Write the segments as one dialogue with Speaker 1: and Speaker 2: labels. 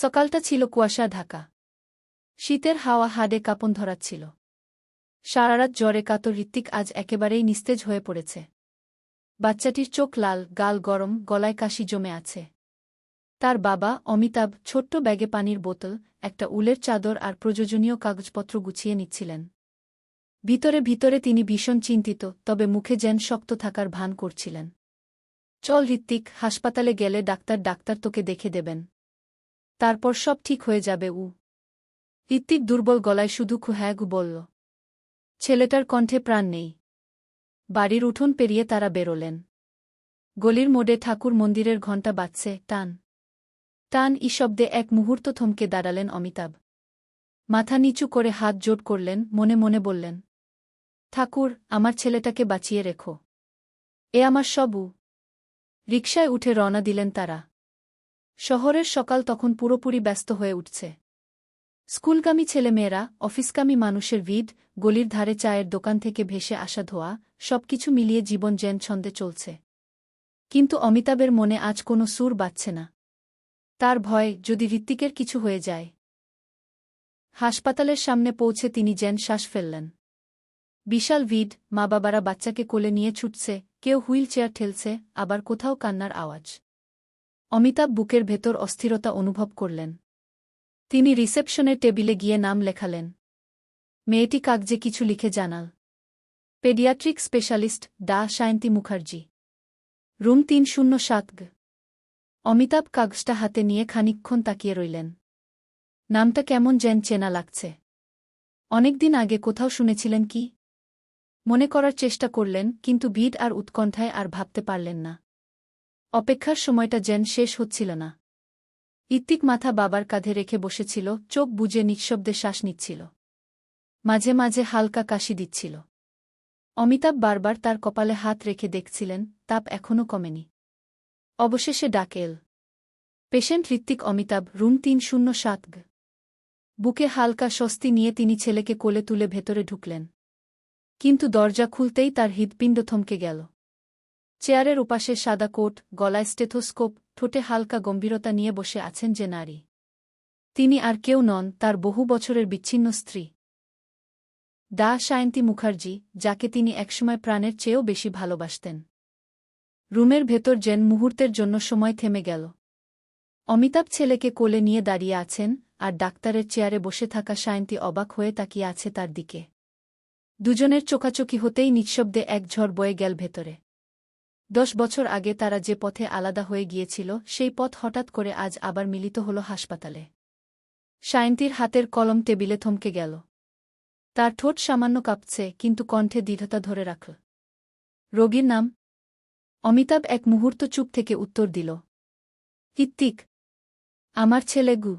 Speaker 1: সকালটা ছিল কুয়াশা ঢাকা। শীতের হাওয়া হাডে কাপন ধরাচ্ছিল। সারারাত জ্বরে কাতর ঋত্বিক আজ একেবারেই নিস্তেজ হয়ে পড়েছে। বাচ্চাটির চোখ লাল, গাল গরম, গলায় কাশি জমে আছে। তার বাবা অমিতাভ ছোট্ট ব্যাগে পানির বোতল, একটা উলের চাদর আর প্রয়োজনীয় কাগজপত্র গুছিয়ে নিচ্ছিলেন। ভিতরে ভিতরে তিনি ভীষণ চিন্তিত, তবে মুখে যেন শক্ত থাকার ভান করছিলেন। চল ঋত্বিক হাসপাতালে গেলে ডাক্তার ডাক্তার তোকে দেখে দেবেন। তারপর সব ঠিক হয়ে যাবে, উ। ঋত্বিক দুর্বল গলায় শুধু খুহ্যাগু বলল। ছেলেটার কণ্ঠে প্রাণ নেই। বাড়ির উঠোন পেরিয়ে তারা বেরোলেন। গলির মোড়ে ঠাকুর মন্দিরের ঘণ্টা বাজছে, টান। টান ই শব্দে এক মুহূর্ত থমকে দাঁড়ালেন অমিতাভ। মাথা নিচু করে হাত জোট করলেন, মনে মনে বললেন, ঠাকুর, আমার ছেলেটাকে বাঁচিয়ে রেখো। এ আমার সবু রিকশায় উঠে রওনা দিলেন তারা। শহরের সকাল তখন পুরোপুরি ব্যস্ত হয়ে উঠছে। স্কুলগামী ছেলেমেয়েরা অফিসকামী মানুষের ভিড়, গলির ধারে চায়ের দোকান থেকে ভেসে আসা ধোয়া, সবকিছু মিলিয়ে জীবন জেন ছন্দে চলছে। কিন্তু অমিতাভের মনে আজ কোনো সুর বাজছে না। তার ভয়, যদি ঋত্বিকের কিছু হয়ে যায়। হাসপাতালের সামনে পৌঁছে তিনি যেন শ্বাস ফেললেন। বিশাল ভিড মা বাবারা বাচ্চাকে কোলে নিয়ে ছুটছে, কেউ হুইল চেয়ার ঠেলছে, আবার কোথাও কান্নার আওয়াজ। অমিতাভ বুকের ভেতর অস্থিরতা অনুভব করলেন। তিনি রিসেপশনের টেবিলে গিয়ে নাম লেখালেন। মেয়েটি কাগজে কিছু লিখে জানাল। পেডিয়াট্রিক স্পেশালিস্ট ডা সায়ন্তী মুখার্জি। রুম তিন শূন্য সাত অমিতাভ কাগজটা হাতে নিয়ে খানিক্ষণ তাকিয়ে রইলেন। নামটা কেমন যেন চেনা লাগছে। অনেকদিন আগে কোথাও শুনেছিলেন কি? মনে করার চেষ্টা করলেন, কিন্তু ভিড় আর উৎকণ্ঠায় আর ভাবতে পারলেন না। অপেক্ষার সময়টা যেন শেষ হচ্ছিল না। ইত্তিক মাথা বাবার কাঁধে রেখে বসেছিল, চোখ বুঝে নিঃশব্দে শ্বাস নিচ্ছিল। মাঝে মাঝে হালকা কাশি দিচ্ছিল। অমিতাভ বারবার তার কপালে হাত রেখে দেখছিলেন, তাপ এখনও কমেনি। অবশেষে ডাকেল পেশেন্ট ঋত্বিক অমিতাভ, রুম তিন শূন্য সাত বুকে হালকা স্বস্তি নিয়ে তিনি ছেলেকে কোলে তুলে ভেতরে ঢুকলেন। কিন্তু দরজা খুলতেই তার হৃদপিণ্ড থমকে গেল। চেয়ারের উপাশে সাদা কোট, গলায় স্টেথোস্কোপ, ঠোঁটে হালকা গম্ভীরতা নিয়ে বসে আছেন যে নারী। তিনি আর কেউ নন তার বহু বছরের বিচ্ছিন্ন স্ত্রী। দা সায়ন্তী মুখার্জি, যাকে তিনি একসময় প্রাণের চেয়েও বেশি ভালোবাসতেন। রুমের ভেতর যেন মুহূর্তের জন্য সময় থেমে গেল। অমিতাভ ছেলেকে কোলে নিয়ে দাঁড়িয়ে আছেন আর ডাক্তারের চেয়ারে বসে থাকা সায়ন্তী অবাক হয়ে তাকিয়ে আছে তার দিকে। দুজনের চোখাচোখি হতেই নিঃশব্দে এক ঝড় বয়ে গেল ভেতরে। দশ বছর আগে তারা যে পথে আলাদা হয়ে গিয়েছিল, সেই পথ হঠাৎ করে আজ আবার মিলিত হল হাসপাতালে। সায়ন্তীর হাতের কলম টেবিলে থমকে গেল। তার ঠোঁট সামান্য কাঁপছে, কিন্তু কণ্ঠে দৃঢ়তা ধরে রাখল রোগীর নাম? অমিতাভ এক মুহূর্ত চুপ থেকে উত্তর দিল। কৃত্তিক আমার ছেলে গু।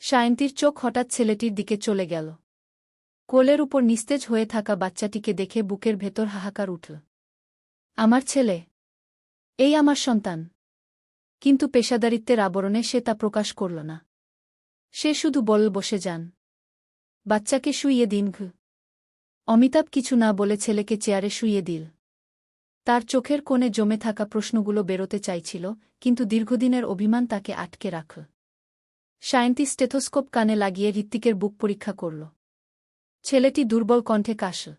Speaker 1: সায়ন্তীর চোখ হঠাৎ ছেলেটির দিকে চলে গেল। কোলের উপর নিস্তেজ হয়ে থাকা বাচ্চাটিকে দেখে বুকের ভেতর হাহাকার উঠল। আমার ছেলে। এই আমার সন্তান। কিন্তু পেশাদারিত্বের আবরণে সে তা প্রকাশ করল না। সে শুধু বল বসে যান। বাচ্চাকে শুইয়ে দিন ঘ। অমিতাভ কিছু না বলে ছেলেকে চেয়ারে শুইয়ে দিল। তার চোখের কোণে জমে থাকা প্রশ্নগুলো বেরোতে চাইছিল, কিন্তু দীর্ঘদিনের অভিমান তাকে আটকে রাখল সায়ন্তী স্টেথোস্কোপ কানে লাগিয়ে ঋত্বিকের বুক পরীক্ষা করল। ছেলেটি দুর্বল কণ্ঠে কাশল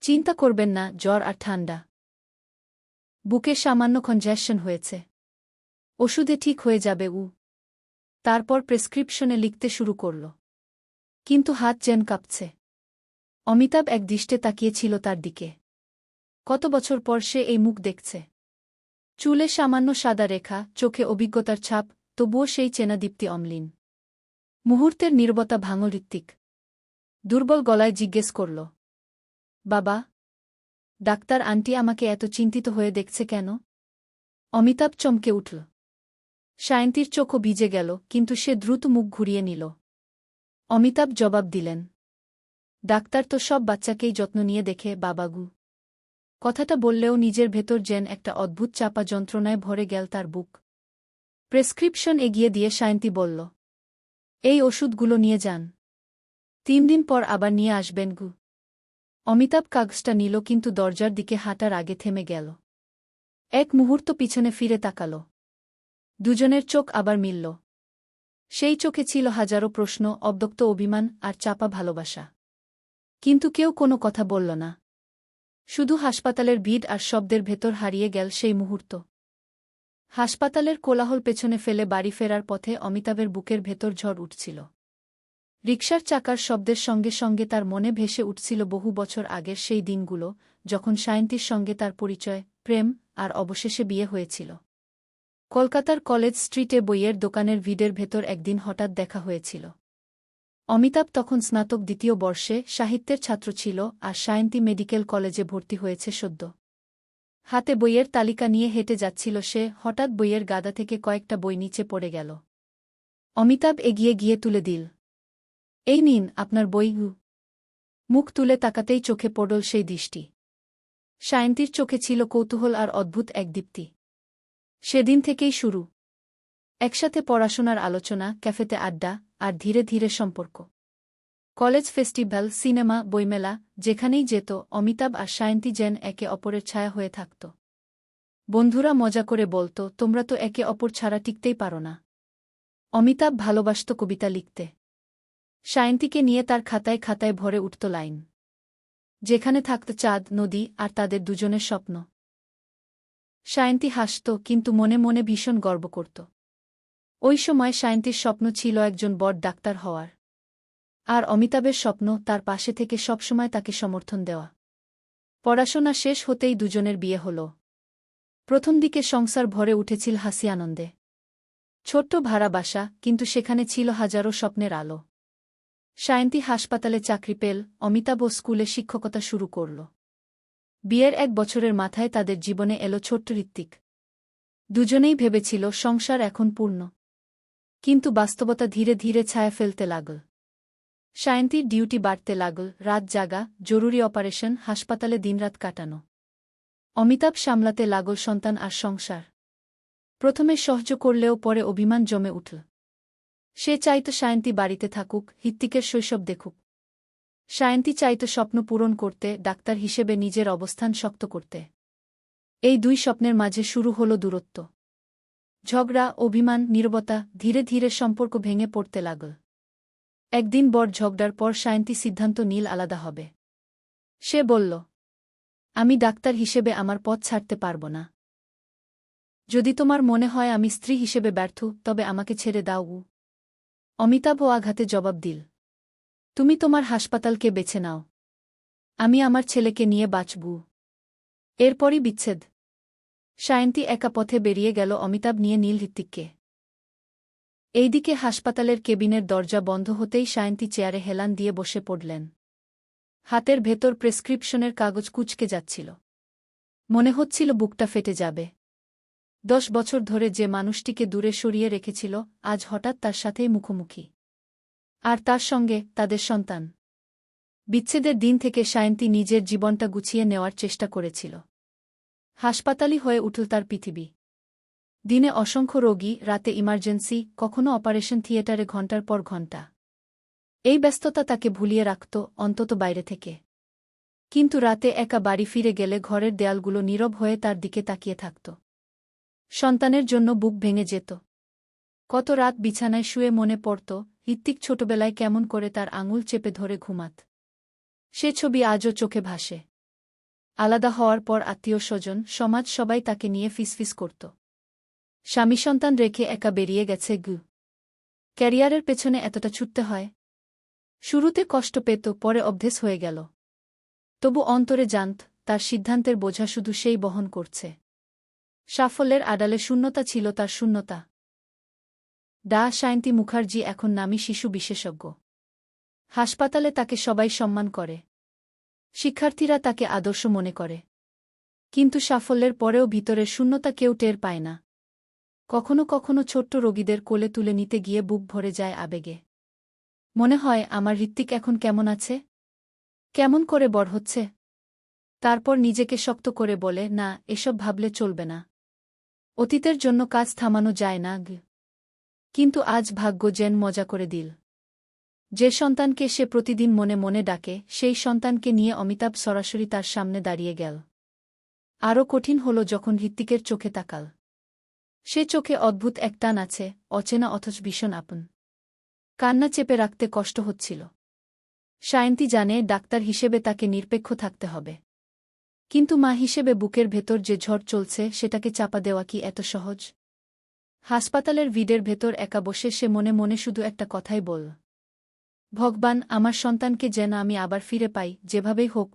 Speaker 1: চিন্তা করবেন না, জ্বর আর ঠান্ডা। বুকে সামান্য কনজেশন হয়েছে। ওষুধে ঠিক হয়ে যাবে উ। তারপর প্রেসক্রিপশনে লিখতে শুরু করল। কিন্তু হাত যেন কাঁপছে। অমিতাভ এক দৃষ্টে তাকিয়েছিল তার দিকে। কত বছর পর সে এই মুখ দেখছে। চুলে সামান্য সাদা রেখা, চোখে অভিজ্ঞতার ছাপ, তবুও সেই চেনা দীপ্তি অমলিন। মুহূর্তের নির্বতা ভাঙল ঋত্বিক দুর্বল গলায় জিজ্ঞেস করল, বাবা ডাক্তার আন্টি আমাকে এত চিন্তিত হয়ে দেখছে কেন? অমিতাভ চমকে উঠল। সায়ন্তীর চোখও ভিজে গেল, কিন্তু সে দ্রুত মুখ ঘুরিয়ে নিল। অমিতাভ জবাব দিলেন, ডাক্তার তো সব বাচ্চাকেই যত্ন নিয়ে দেখে, বাবাগু। কথাটা বললেও নিজের ভেতর যেন একটা অদ্ভুত চাপা যন্ত্রণায় ভরে গেল তার বুক। প্রেসক্রিপশন এগিয়ে দিয়ে সায়ন্তী বলল, এই ওষুধগুলো নিয়ে যান। তিন দিন পর আবার নিয়ে আসবেন গু। অমিতাভ কাগজটা নিল কিন্তু দরজার দিকে হাঁটার আগে থেমে গেল। এক মুহূর্ত পিছনে ফিরে তাকাল। দুজনের চোখ আবার মিলল। সেই চোখে ছিল হাজারো প্রশ্ন অব্দক্ত অভিমান আর চাপা ভালোবাসা। কিন্তু কেউ কোনো কথা বলল না। শুধু হাসপাতালের ভিড় আর শব্দের ভেতর হারিয়ে গেল সেই মুহূর্ত। হাসপাতালের কোলাহল পেছনে ফেলে বাড়ি ফেরার পথে অমিতাভের বুকের ভেতর ঝড় উঠছিল। রিকশার চাকার শব্দের সঙ্গে সঙ্গে তার মনে ভেসে উঠছিল বহু বছর আগের সেই দিনগুলো, যখন সায়ন্তীর সঙ্গে তার পরিচয়, প্রেম আর অবশেষে বিয়ে হয়েছিল। কলকাতার কলেজ স্ট্রিটে বইয়ের দোকানের ভিড়ের ভেতর একদিন হঠাৎ দেখা হয়েছিল। অমিতাভ তখন স্নাতক দ্বিতীয় বর্ষে সাহিত্যের ছাত্র ছিল আর সায়ন্তী মেডিকেল কলেজে ভর্তি হয়েছে সদ্য। হাতে বইয়ের তালিকা নিয়ে হেঁটে যাচ্ছিল সে, হঠাৎ বইয়ের গাদা থেকে কয়েকটা বই নিচে পড়ে গেল। অমিতাভ এগিয়ে গিয়ে তুলে দিল এই নিন আপনার বই মুখ তুলে তাকাতেই চোখে পড়ল সেই দৃষ্টি। সায়ন্তীর চোখে ছিল কৌতূহল আর অদ্ভুত এক দীপ্তি। সেদিন থেকেই শুরু। একসাথে পড়াশোনার আলোচনা, ক্যাফেতে আড্ডা আর ধীরে ধীরে সম্পর্ক। কলেজ ফেস্টিভ্যাল, সিনেমা, বইমেলা, যেখানেই যেত, অমিতাভ আর সায়ন্তী যেন একে অপরের ছায়া হয়ে থাকত। বন্ধুরা মজা করে বলতো, তোমরা তো একে অপর ছাড়া টিকতেই পারো না। অমিতাভ ভালোবাসত কবিতা লিখতে। সায়ন্তীকে নিয়ে তার খাতায় খাতায় ভরে উঠত লাইন। যেখানে থাকত চাঁদ, নদী আর তাদের দুজনের স্বপ্ন। সায়ন্তী হাসত, কিন্তু মনে মনে ভীষণ গর্ব করত। ওই সময় সায়ন্তীর স্বপ্ন ছিল একজন বড় ডাক্তার হওয়ার। আর অমিতাভের স্বপ্ন তার পাশে থেকে সবসময় তাকে সমর্থন দেওয়া। পড়াশোনা শেষ হতেই দুজনের বিয়ে হল। প্রথম দিকে সংসার ভরে উঠেছিল হাসি আনন্দে। ছোট্ট ভাড়া বাসা, কিন্তু সেখানে ছিল হাজারো স্বপ্নের আলো। সায়ন্তী হাসপাতালে চাকরি পেল, অমিতাভ স্কুলে শিক্ষকতা শুরু করল। বিয়ের এক বছরের মাথায় তাদের জীবনে এলো ছোট্ট ঋত্বিক দুজনেই ভেবেছিল, সংসার এখন পূর্ণ। কিন্তু বাস্তবতা ধীরে ধীরে ছায়া ফেলতে লাগল। সায়ন্তীর ডিউটি বাড়তে লাগল, রাত জাগা, জরুরি অপারেশন, হাসপাতালে দিনরাত কাটানো। অমিতাভ সামলাতে লাগল সন্তান আর সংসার। প্রথমে সহ্য করলেও পরে অভিমান জমে উঠল। সে চাইত সায়ন্তী বাড়িতে থাকুক হিত্তিকের শৈশব দেখুক। সায়ন্তী চাইত স্বপ্ন পূরণ করতে, ডাক্তার হিসেবে নিজের অবস্থান শক্ত করতে। এই দুই স্বপ্নের মাঝে শুরু হল দূরত্ব। ঝগড়া, অভিমান, নীরবতা, ধীরে ধীরে সম্পর্ক ভেঙে পড়তে লাগল। একদিন বর ঝগড়ার পর সায়ন্তী সিদ্ধান্ত নীল আলাদা হবে। সে বলল, আমি ডাক্তার হিসেবে আমার পথ ছাড়তে পারব না। যদি তোমার মনে হয় আমি স্ত্রী হিসেবে ব্যর্থ, তবে আমাকে ছেড়ে দাও। উ অমিতাভ আঘাতে জবাব দিল, তুমি তোমার হাসপাতালকে বেছে নাও। আমি আমার ছেলেকে নিয়ে বাঁচব। এরপরই বিচ্ছেদ। সায়ন্তী একা পথে বেরিয়ে গেল অমিতাভ নিয়ে নীল ঋত্বিককে এইদিকে হাসপাতালের কেবিনের দরজা বন্ধ হতেই সায়ন্তী চেয়ারে হেলান দিয়ে বসে পড়লেন। হাতের ভেতর প্রেসক্রিপশনের কাগজ কুচকে যাচ্ছিল। মনে হচ্ছিল বুকটা ফেটে যাবে। দশ বছর ধরে যে মানুষটিকে দূরে সরিয়ে রেখেছিল, আজ হঠাৎ তার সাথেই মুখোমুখি। আর তার সঙ্গে তাদের সন্তান। বিচ্ছেদের দিন থেকে সায়ন্তী নিজের জীবনটা গুছিয়ে নেওয়ার চেষ্টা করেছিল। হাসপাতালই হয়ে উঠল তার পৃথিবী। দিনে অসংখ্য রোগী, রাতে ইমার্জেন্সি, কখনো অপারেশন থিয়েটারে ঘণ্টার পর ঘণ্টা। এই ব্যস্ততা তাকে ভুলিয়ে রাখত অন্তত বাইরে থেকে। কিন্তু রাতে একা বাড়ি ফিরে গেলে ঘরের দেয়ালগুলো নীরব হয়ে তার দিকে তাকিয়ে থাকত। সন্তানের জন্য বুক ভেঙে যেত। কত রাত বিছানায় শুয়ে মনে পড়ত ঋত্বিক ছোটবেলায় কেমন করে তার আঙুল চেপে ধরে ঘুমাত। সে ছবি আজও চোখে ভাসে। আলাদা হওয়ার পর আত্মীয় স্বজন, সমাজ সবাই তাকে নিয়ে ফিসফিস করত। স্বামী সন্তান রেখে একা বেরিয়ে গেছে গু। ক্যারিয়ারের পেছনে এতটা ছুটতে হয়। শুরুতে কষ্ট পেত, পরে অভ্যেস হয়ে গেল। তবু অন্তরে জানত, তার সিদ্ধান্তের বোঝা শুধু সেই বহন করছে। সাফল্যের আড়ালে শূন্যতা ছিল তার শূন্যতা। ডা সায়ন্তী মুখার্জি এখন নামী শিশু বিশেষজ্ঞ। হাসপাতালে তাকে সবাই সম্মান করে। শিক্ষার্থীরা তাকে আদর্শ মনে করে। কিন্তু সাফল্যের পরেও ভিতরের শূন্যতা কেউ টের পায় না। কখনো কখনো ছোট্ট রোগীদের কোলে তুলে নিতে গিয়ে বুক ভরে যায় আবেগে। মনে হয়, আমার ঋত্বিক এখন কেমন আছে? কেমন করে বড় হচ্ছে? তারপর নিজেকে শক্ত করে বলে, না, এসব ভাবলে চলবে না। অতীতের জন্য কাজ থামানো যায় না কিন্তু আজ ভাগ্য যেন মজা করে দিল। যে সন্তানকে সে প্রতিদিন মনে মনে ডাকে, সেই সন্তানকে নিয়ে অমিতাভ সরাসরি তার সামনে দাঁড়িয়ে গেল। আরও কঠিন হল যখন ঋত্বিকের চোখে তাকাল। সে চোখে অদ্ভুত এক টান আছে, অচেনা অথচ ভীষণ আপন। কান্না চেপে রাখতে কষ্ট হচ্ছিল। সায়ন্তী জানে, ডাক্তার হিসেবে তাকে নিরপেক্ষ থাকতে হবে। কিন্তু মা হিসেবে বুকের ভেতর যে ঝড় চলছে, সেটাকে চাপা দেওয়া কি এত সহজ হাসপাতালের ভিডের ভেতর একা বসে সে মনে মনে শুধু একটা কথাই বল, ভগবান, আমার সন্তানকে যেন আমি আবার ফিরে পাই, যেভাবেই হোক।